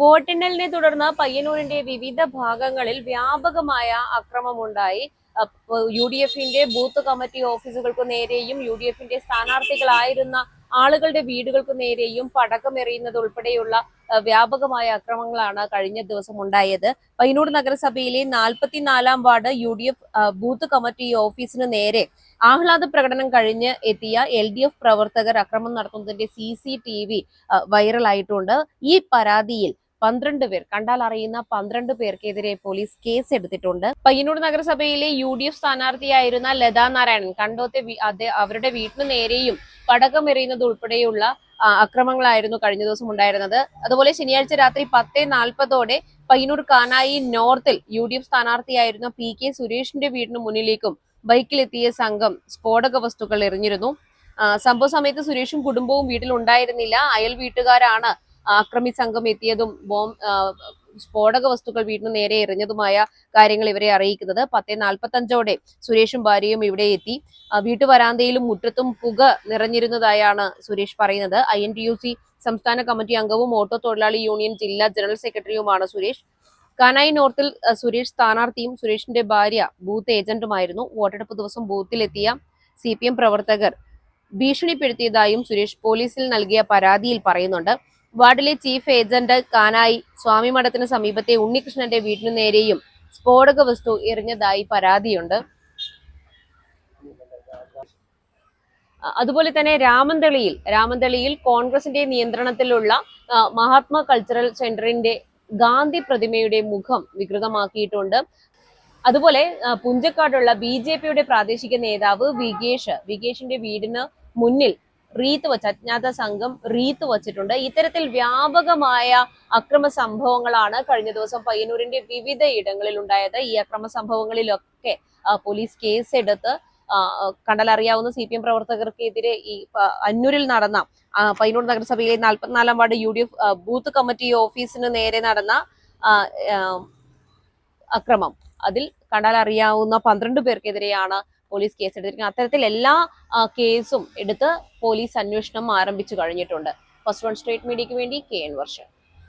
വോട്ടെണ്ണലിനെ തുടർന്ന് പയ്യന്നൂരിന്റെ വിവിധ ഭാഗങ്ങളിൽ വ്യാപകമായ അക്രമമുണ്ടായി. യു ഡി എഫിന്റെ ബൂത്ത് കമ്മിറ്റി ഓഫീസുകൾക്ക് നേരെയും യു ഡി എഫിന്റെ സ്ഥാനാർത്ഥികളായിരുന്ന ആളുകളുടെ വീടുകൾക്ക് നേരെയും പടക്കമെറിയുന്നത് ഉൾപ്പെടെയുള്ള വ്യാപകമായ അക്രമങ്ങളാണ് കഴിഞ്ഞ ദിവസം ഉണ്ടായത് പയ്യന്നൂർ നഗരസഭയിലെ നാൽപ്പത്തിനാലാം ward U D F booth committee ഓഫീസിന് നേരെ ആഹ്ലാദ പ്രകടനം കഴിഞ്ഞ് എത്തിയ എൽ ഡി എഫ് പ്രവർത്തകർ അക്രമം നടത്തുന്നതിന്റെ സി സി ടി വി വൈറലായിട്ടുണ്ട്. ഈ പരാതിയിൽ പന്ത്രണ്ട് പേർ കണ്ടാൽ അറിയുന്ന പന്ത്രണ്ട് പേർക്കെതിരെ പോലീസ് കേസ് എടുത്തിട്ടുണ്ട്. പയ്യന്നൂർ നഗരസഭയിലെ യു ഡി എഫ് സ്ഥാനാർത്ഥിയായിരുന്ന ലതാ നാരായണൻ കണ്ടോത്തെ അവരുടെ വീട്ടിനു നേരെയും പടകമെറിയുന്നത് ഉൾപ്പെടെയുള്ള അക്രമങ്ങളായിരുന്നു കഴിഞ്ഞ ദിവസം ഉണ്ടായിരുന്നത്. അതുപോലെ ശനിയാഴ്ച രാത്രി പത്ത് നാൽപ്പതോടെ പയ്യന്നൂർ കാനായി നോർത്തിൽ യു ഡി എഫ് സ്ഥാനാർത്ഥിയായിരുന്ന പി കെ സുരേഷിന്റെ വീടിന് മുന്നിലേക്കും ബൈക്കിലെത്തിയ സംഘം സ്ഫോടക വസ്തുക്കൾ എറിഞ്ഞിരുന്നു. സംഭവ സമയത്ത് സുരേഷും കുടുംബവും വീട്ടിൽ ഉണ്ടായിരുന്നില്ല അയൽ വീട്ടുകാരാണ് ആക്രമി സംഘം എത്തിയതും ബോംബ് സ്ഫോടക വസ്തുക്കൾ വീടിന് നേരെ എറിഞ്ഞതുമായ കാര്യങ്ങൾ ഇവരെ അറിയിക്കുന്നത്. പത്തേ നാൽപ്പത്തി അഞ്ചോടെ സുരേഷും ഭാര്യയും ഇവിടെ എത്തി. വീട്ടു വീട്ടുവരാന്തയിലും മുറ്റത്തും പുക നിറഞ്ഞിരുന്നതായാണ് സുരേഷ് പറയുന്നത്. I N T U C സംസ്ഥാന കമ്മിറ്റി അംഗവും ഓട്ടോ തൊഴിലാളി യൂണിയൻ ജില്ലാ ജനറൽ സെക്രട്ടറിയുമാണ് സുരേഷ്. കാനായി നോർത്തിൽ സുരേഷ് സ്ഥാനാർത്ഥിയും സുരേഷിന്റെ ഭാര്യ ബൂത്ത് ഏജന്റുമായിരുന്നു. വോട്ടെടുപ്പ് ദിവസം ബൂത്തിലെത്തിയ സി പ്രവർത്തകർ ഭീഷണിപ്പെടുത്തിയതായും സുരേഷ് പോലീസിൽ നൽകിയ പരാതിയിൽ പറയുന്നുണ്ട്. വാർഡിലെ ചീഫ് ഏജന്റ് കാനായി സ്വാമിമഠത്തിന് സമീപത്തെ ഉണ്ണികൃഷ്ണന്റെ വീടിനു നേരെയും സ്ഫോടക വസ്തു എറിഞ്ഞതായി പരാതിയുണ്ട്. അതുപോലെ തന്നെ രാമന്തളിയിൽ രാമന്തളിയിൽ കോൺഗ്രസിന്റെ നിയന്ത്രണത്തിലുള്ള മഹാത്മാ കൾച്ചറൽ സെന്ററിന്റെ ഗാന്ധി പ്രതിമയുടെ മുഖം വികൃതമാക്കിയിട്ടുണ്ട്. അതുപോലെ പുഞ്ചക്കാടുള്ള ബി പ്രാദേശിക നേതാവ് വികേഷ് വികേഷിന്റെ വീടിന് മുന്നിൽ റീത്ത് വച്ച് അജ്ഞാത സംഘം റീത്ത് വച്ചിട്ടുണ്ട്. ഇത്തരത്തിൽ വ്യാപകമായ അക്രമ സംഭവങ്ങളാണ് കഴിഞ്ഞ ദിവസം പയ്യന്നൂരിന്റെ വിവിധ ഇടങ്ങളിൽ ഉണ്ടായത് ഈ അക്രമ സംഭവങ്ങളിലൊക്കെ പോലീസ് കേസെടുത്ത് കണ്ടലറിയാവുന്ന സി പി എം പ്രവർത്തകർക്കെതിരെ ഈ അന്നൂരിൽ നടന്ന പയ്യന്നൂർ നഗരസഭയിലെ നാൽപ്പത്തിനാലാം ward U D F booth committee ഓഫീസിന് നേരെ നടന്ന അക്രമം. അതിൽ കണ്ടാലറിയാവുന്ന പന്ത്രണ്ട് പേർക്കെതിരെയാണ് പോലീസ് കേസെടുത്തിരിക്കുന്നത് അത്തരത്തിൽ എല്ലാ കേസും എടുത്ത് പോലീസ് അന്വേഷണം ആരംഭിച്ചു കഴിഞ്ഞിട്ടുണ്ട്. ഫസ്റ്റ് വൺ സ്റ്റേറ്റ് മീഡിയയ്ക്ക് വേണ്ടി കെ എൻ വർഷം